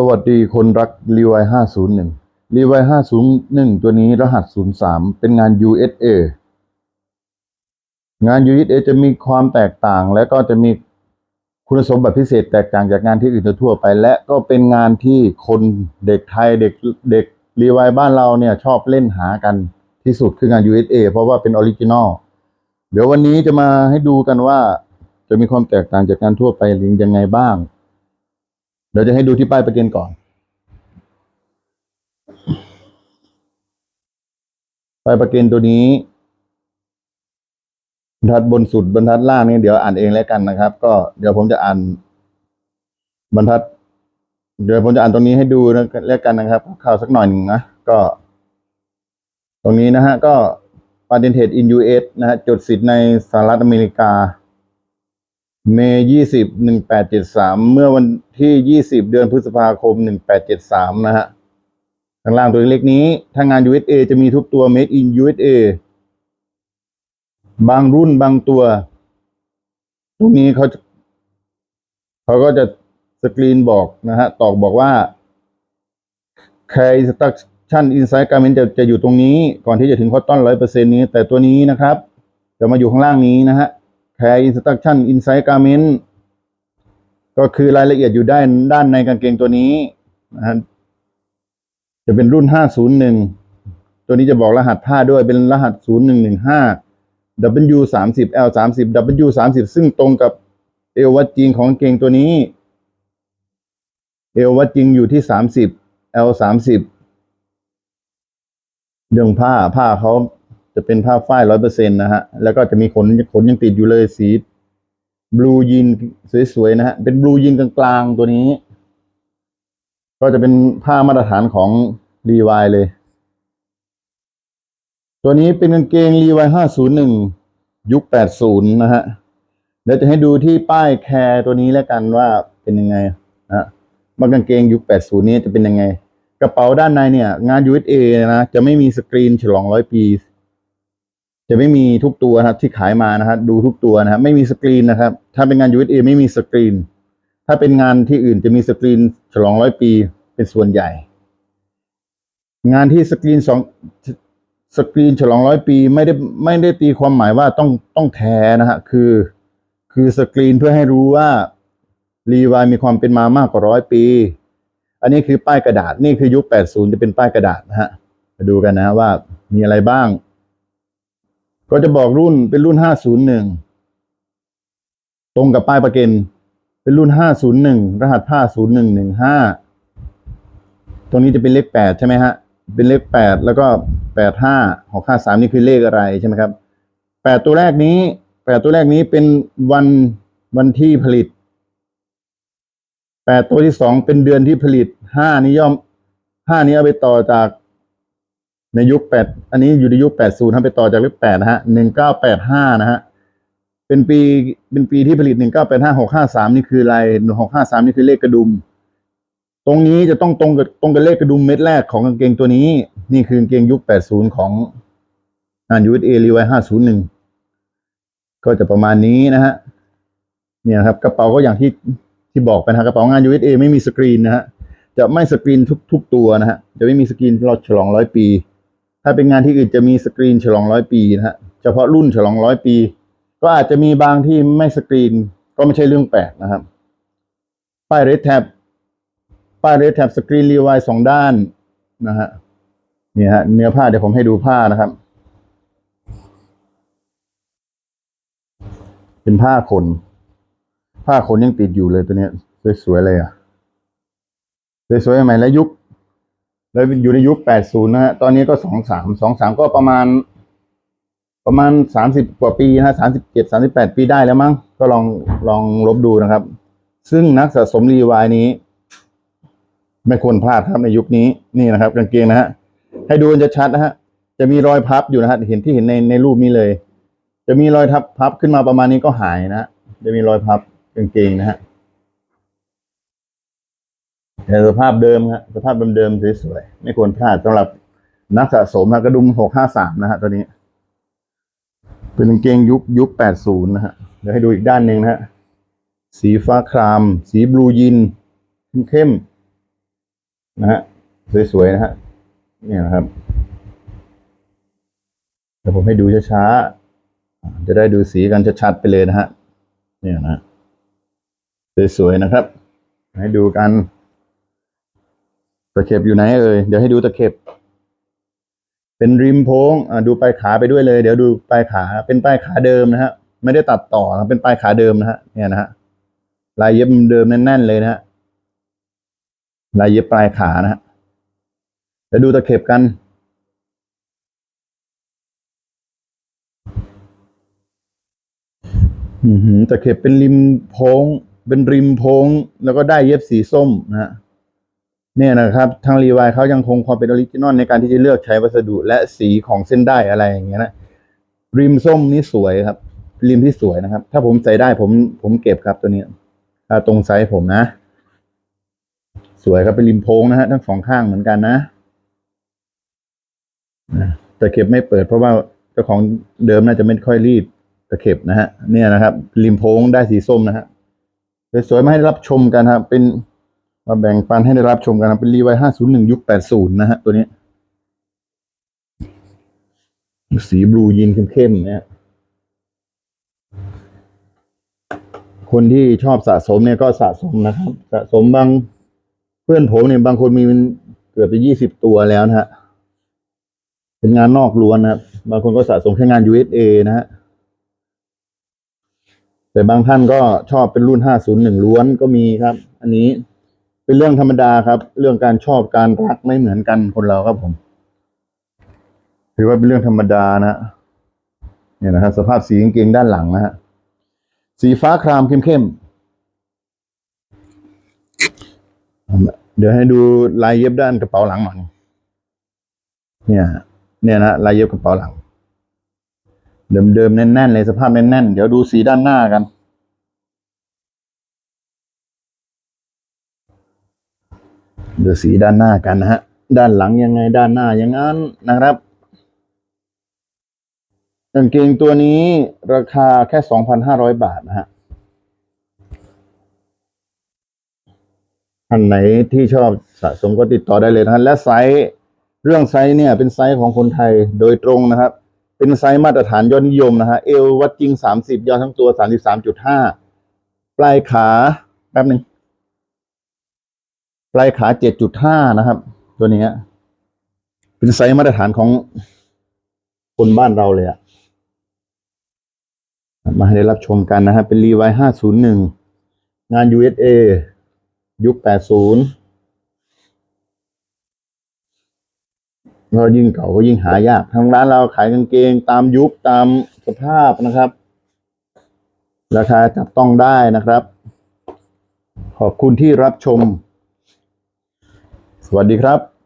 สวัสดีคนรักรีวายห้าศูนย์หนึ่งรีวายห้าศูนย์หนึ่งตัวนี้รหัสศูนย์สามเป็นงาน USA งาน USA จะมีความแตกต่างและก็จะมีคุณสมบัติพิเศษแตกต่างจากงานที่อื่นทั่วไป และก็เป็นงานที่คนเด็กไทยเด็กเด็กรีวายบ้านเราเนี่ยชอบเล่นหากันที่สุดคืองาน USA เพราะว่าเป็นออริจินอลเดี๋ยววันนี้จะมาให้ดูกันว่า จะมีความแตกต่างจากงานทั่วไปยังไงบ้าง เดี๋ยวจะให้ดูที่ป้ายประกันก่อน ป้ายประกันตัวนี้บรรทัดบนสุดบรรทัดล่างนี่เดี๋ยวอ่านเองแล้วกันนะครับ ก็เดี๋ยวผมจะอ่าน บรรทัด เดี๋ยวผมจะอ่านตรงนี้ให้ดูแล้วกันนะครับ ข่าวสักหน่อยหนึ่งนะก็ ตรงนี้นะฮะก็ patented in US นะฮะจดสิทธิ์ในสหรัฐอเมริกา เมย์ยี่สิบหนึ่งแปดเจ็ดสามเมื่อวันที่ยี่สิบเดือนพฤษภาคมหนึ่งแปดเจ็ดสามนะฮะข้างล่างตัวเล็กนี้ ถ้างาน USA จะมีทุกตัว made in USA บางรุ่นบางตัวตรงนี้เขาเขาก็จะสกรีนบอกนะฮะ ตอกบอกว่าใครสตั c ชั่นอินไซต์การ์เมนจะจะอยู่ตรงนี้ ก่อนที่จะถึงคอตตอนร้อยเปอร์เซ็นนี้ แต่ตัวนี้นะครับ จะมาอยู่ข้างล่างนี้นะฮะ Care Instruction Inside Garment ก็คือรายละเอียดอยู่ด้านด้านในกางเกงตัวนี้นะฮะจะเป็นรุ่น 501 ตัวนี้จะบอกรหัสผ้าด้วยเป็นรหัส 0115 W 30 L 30 W 30ซึ่งตรงกับเอววัดจริงของกางเกงตัวนี้ เอววัดจริงอยู่ที่ 30 L 30เรื่องผ้าผ้าเขา จะเป็นผ้าฝ้ายร้อยเปอร์เซ็นต์นะฮะ แล้วก็จะมีขนขนยังติดอยู่เลยสีบลูยีนสวยๆนะฮะ เป็นบลูยีนกลางๆตัวนี้ ก็จะเป็นผ้ามาตรฐานของรีวายเลย ตัวนี้เป็นกางเกงรีวายห้าศูนย์หนึ่งยุคแปดศูนย์นะฮะเดี๋ยวจะให้ดูที่ป้ายแคร์ตัวนี้แล้วกันว่าเป็นยังไงนะฮะว่ากางเกงยุคแปดศูนย์นี้จะเป็นยังไง กระเป๋าด้านในเนี่ย งาน USA นะ จะไม่มีสกรีนฉลองร้อยปี จะไม่มีทุกตัวนะครับ ที่ขายมานะครับดูทุกตัวนะครับไม่มีสกรีนนะครับ ถ้าเป็นงาน USA ไม่มีสกรีน ถ้าเป็นงานที่อื่นจะมีสกรีนฉลองร้อยปีเป็นส่วนใหญ่ งานที่สกรีนสองสกรีนฉลองร้อยปีไม่ได้ไม่ได้ตีความหมายว่าต้องต้องแท้นะฮะคือ คือสกรีนเพื่อให้รู้ว่ารีวายมีความเป็นมามากกว่าร้อยปี อันนี้คือป้ายกระดาษนี่คือยุค 80 จะเป็นป้ายกระดาษนะฮะมาดูกันนะฮะว่ามีอะไรบ้าง ก็จะบอกรุ่นเป็นรุ่น 501 ตรงกับป้ายประกันเป็นรุ่น 501 รหัสผ้า0115 ตรงนี้จะเป็นเลข 8 ใช่ไหมฮะ เป็นเลข 8 แล้วก็ 85 653 นี่คือเลขอะไรใช่ไหมครับ 8 ตัวแรกนี้ 8 ตัวแรกนี้เป็นวันวันที่ผลิต 8 ตัวที่ 2 เป็นเดือนที่ผลิต 5 นี้ย่อม 5 นี้เอาไปต่อจาก ในยุคแปดอันนี้อยู่ในยุคแปดศูนย์ทำไปต่อจากเลขแปดนะฮะหนึ่งเก้าแปดห้านะฮะเป็นปีเป็นปีที่ผลิตหนึ่งเก้าแปดห้าหกห้าสามนี่คืออะไรหกห้าสามนี่คือเลขกระดุม ตรงนี้จะต้องตรงกับตรงกับเลขกระดุมเม็ดแรกของกางเกงตัวนี้ นี่คือกางเกงยุคแปดศูนย์ของงานยูเอสเอรีไวห้าศูนย์หนึ่งก็จะประมาณนี้นะฮะเนี่ยครับกระเป๋าก็อย่างที่ที่บอกไปนะกระเป๋างาน USA ไม่มีสกรีนนะฮะจะไม่สกรีนทุกทุกตัวนะฮะจะไม่มีสกรีนเราฉลองร้อยปี ถ้าเป็นงานที่อื่นจะมีสกรีนฉลองร้อยปีนะฮะเฉพาะรุ่นฉลองร้อยปี ก็อาจจะมีบางที่ไม่สกรีนก็ไม่ใช่เรื่องแปลกนะครับ ป้ายเรดแท็บป้ายเรดแท็บสกรีนรีไวสองด้านนะฮะนี่ฮะเนื้อผ้าเดี๋ยวผมให้ดูผ้านะครับ เป็นผ้าขน ผ้าขนยังติดอยู่เลยตัวเนี้ยสวยๆเลยอะสวยๆใหม่แล้วยุค แล้วอยู่ในยุค 80 นะฮะ ตอนนี้ก็ 23 23 ก็ประมาณ ประมาณ 30 กว่าปีนะ37 38 ปีได้แล้วมั้ง ก็ลองลองลบดูนะครับ ซึ่งนักสะสมรีวายนี้ ไม่ควรพลาดครับในยุคนี้ นี่นะครับกางเกงนะฮะ ให้ดูจะชัดนะฮะ จะมีรอยพับอยู่นะฮะ เห็นที่เห็นในในรูปนี้เลย จะมีรอยทับพับขึ้นมาประมาณนี้ก็หายนะฮะจะมีรอยพับกางเกงนะฮะ แต่สภาพเดิมครับสภาพเดิมๆสวยๆไม่ควรพลาดสำหรับนักสะสมนะกระดุมหกห้าสามนะฮะตัวนี้ เป็นกางเกงยุคยุคแปดศูนย์นะฮะเดี๋ยวให้ดูอีกด้านหนึ่งนะฮะสีฟ้าคราม สีบลูยินเข้มนะฮะสวยๆนะฮะเนี่ยนะครับเดี๋ยวผมให้ดูช้าๆจะได้ดูสีกันชัดๆไปเลยนะฮะเนี่ยนะสวยๆนะครับ ให้ดูกัน ตะเข็บอยู่ไหนเอ่ยเดี๋ยวให้ดูตะเข็บ เป็นริมโพ้งอ่าดูปลายขาไปด้วยเลย เดี๋ยวดูปลายขาเป็นปลายขาเดิมนะฮะ ไม่ได้ตัดต่อนเป็นปลายขาเดิมนะฮะเนี่ยนะฮะลายเย็บเดิมแน่นๆเลยนะฮะลายเย็บปลายขานะฮะเดี๋ยวดูตะเข็บกันอือหือตะเข็บเป็นริมโพ้ง เป็นริมโพ้ง แล้วก็ได้เย็บสีส้มนะฮะ เนี่ยนะครับทางรีวายเขายังคงความเป็นออริจินอลในการที่จะเลือกใช้วัสดุและสีของเส้นได้อะไรอย่างเงี้ยนะริมส้มนี่สวยครับ ริมที่สวยนะครับ ถ้าผมใส่ได้ผมผมเก็บครับตัวนี้ตรงไซส์ผมนะ สวยครับเป็นริมโพงนะฮะทั้งสองข้างเหมือนกันนะนะตะเข็บไม่เปิดเพราะว่าเจ้าของเดิมน่าจะไม่ค่อยรีดตะเข็บนะฮะเนี่ยนะครับ ริมโพงได้สีส้มนะฮะสวยๆมาให้รับชมกันครับเป็น มาแบ่งปันให้ได้รับชมกันครับเป็นรีไวห้าศูนย์หนึ่งยุคแปดศูนย์นะฮะตัวนี้ สีบลูยีนเข้มๆเนี่ยคนที่ชอบสะสมเนี่ยก็สะสมนะครับ สะสมบางเพื่อนผมเนี่ยบางคนมีเกือบจะยี่สิบตัวแล้วนะฮะเป็นงานนอกล้วนนะครับ บางคนก็สะสมแค่งาน USA นะฮะแต่บางท่านก็ชอบเป็นรุ่น 501 ล้วนก็มีครับ อันนี้ เป็นเรื่องธรรมดาครับ เรื่องการชอบการรักไม่เหมือนกันคนเราครับผมถือว่าเป็นเรื่องธรรมดานะเนี่ยนะครับสภาพสีกางเกงด้านหลังนะฮะสีฟ้าครามเข้มๆเดี๋ยวให้ดูลายเย็บด้านกระเป๋าหลังหน่อยเนี่ย เนี่ยนะลายเย็บกระเป๋าหลัง เดิมๆแน่นๆเลยสภาพแน่นๆเดี๋ยวดูสีด้านหน้ากัน ดูสีด้านหน้ากันนะฮะ ด้านหลังยังไงด้านหน้าอย่างนั้นนะครับกางเกงตัวนี้ราคาแค่สองพันห้าร้อยบาทนะฮะท่านไหนที่ชอบสะสมก็ติดต่อได้เลยนะฮะและไซส์เรื่องไซส์เนี่ย เป็นไซส์ของคนไทยโดยตรงนะครับ เป็นไซส์มาตรฐานยอดนิยมนะฮะเอววัดจริงสามสิบยอดทั้งตัวสามสิบสามจุดห้าปลายขาแป๊บหนึ่ง ปลายขาเจ็ดจุดห้านะครับ ตัวนี้เป็นไซส์มาตรฐานของคนบ้านเราเลยอะมาให้ได้รับชมกันนะครับเป็นรีไวห้าศูนย์หนึ่งงาน USA ยุคแปดศูนย์เรายิ่งเก่าก็ยิ่งหายากทางร้านเราขายกางเกงตามยุคตามสภาพนะครับ ราคาจับต้องได้นะครับ ขอบคุณที่รับชม สวัสดีครับ